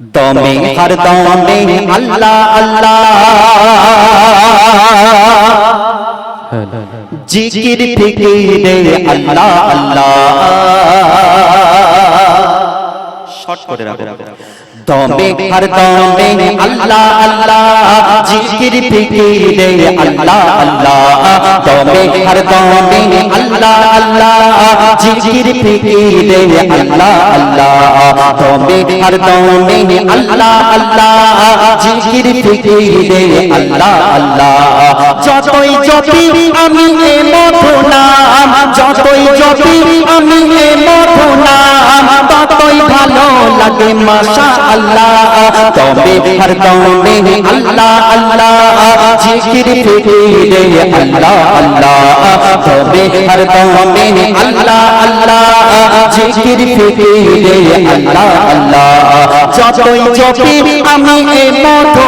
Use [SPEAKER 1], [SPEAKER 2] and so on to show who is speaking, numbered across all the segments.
[SPEAKER 1] দমে হর দমে আল্লাহ আল্লাহ জিকির ফিকিরে আল্লাহ আল্লাহ শর্ট করে রাখো। দমে হর দমে আল্লাহ আল্লাহ জিকির ফিকিরে আল্লাহ আল্লাহ। দমে হর দমে আল্লাহ আল্লাহ জিকির ফিকিরে আল্লাহ আল্লাহ। দমে হর দমে আল্লাহ আল্লাহ জিকির ফিকিরে আল্লাহ আল্লাহ। যতই জপি আমি মাশা আল্লাহ তবে হর দমে আল্লাহ আল্লাহ জিকির ফিকিরে আল্লাহ আল্লাহ তবে হর আল্লাহ আল্লাহ জিকির ফিকিরে আল্লাহ আল্লাহ যতই জপি আমি এ মধু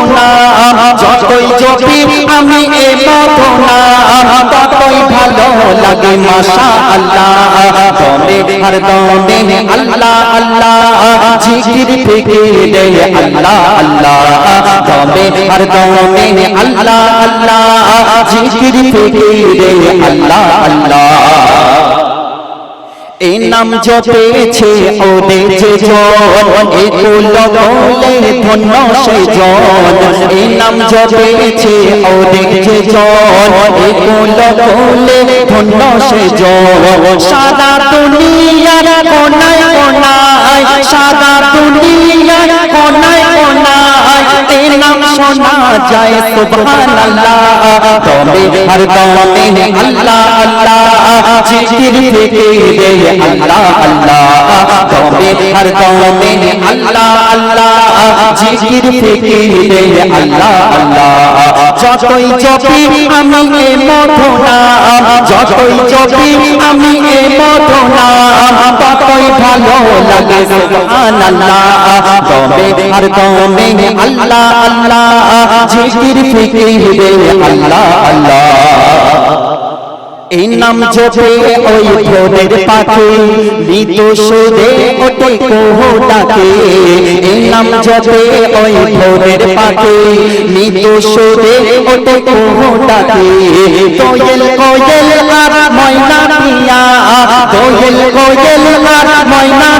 [SPEAKER 1] যতই জপি আমি এ মধু ততই ভালো লাগে মাশা আল্লাহ তবে হর আল্লাহ আল্লাহ জিকির ফিকিরে আল্লাহ আল্লাহ। তবে হর দমে আল্লাহ আল্লাহ। জিকির ফিকিরে আল্লাহ আল্লাহ। এই নাম জপেছে ওদের যে জন এগুলো বলে ধন্য সে জন। এই নাম জপেছে ওদের যে জন এগুলো বলে ধন্য সে জন। সাদা দুনিয়ার কোনায় কোনায় শোনা যায়, সুবহানাল্লাহ। তবে হর দমে আল্লাহ আল্লাহ। জিকির থেকে রে আল্লাহ আল্লাহ। তবে হর দমে আল্লাহ আল্লাহ। জিকির থেকে রে আল্লাহ আল্লাহ। যতই জপি আমি এ মধু যতই জপি আমি ভালো লাগে সুবহানাল্লাহ তবে আর দমে আল্লাহ আল্লাহ। জিকির ফিকির আল্লাহ আল্লাহ। এই নাম জপে ওই ভোরের পাখি মৃদু সুরে ওটে কোহ ডাকে এই নাম জপে ওই ভোরের পাখি মৃদু সুরে ওটে কোহ ডাকে কোয়েল কোয়েল আর ময়না পিয়া কোয়েল কোয়েল আর ময়না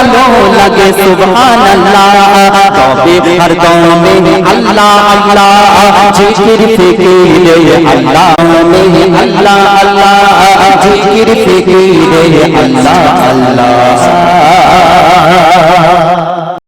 [SPEAKER 1] ভালো লাগে, সুবহানাল্লাহ। তবে হর দমে আল্লাহ আল্লাহ। জিকির, ফিকিরে আল্লাহ। মে আল্লাহ আল্লাহ। জিকির, ফিকিরে আল্লাহ আল্লাহ।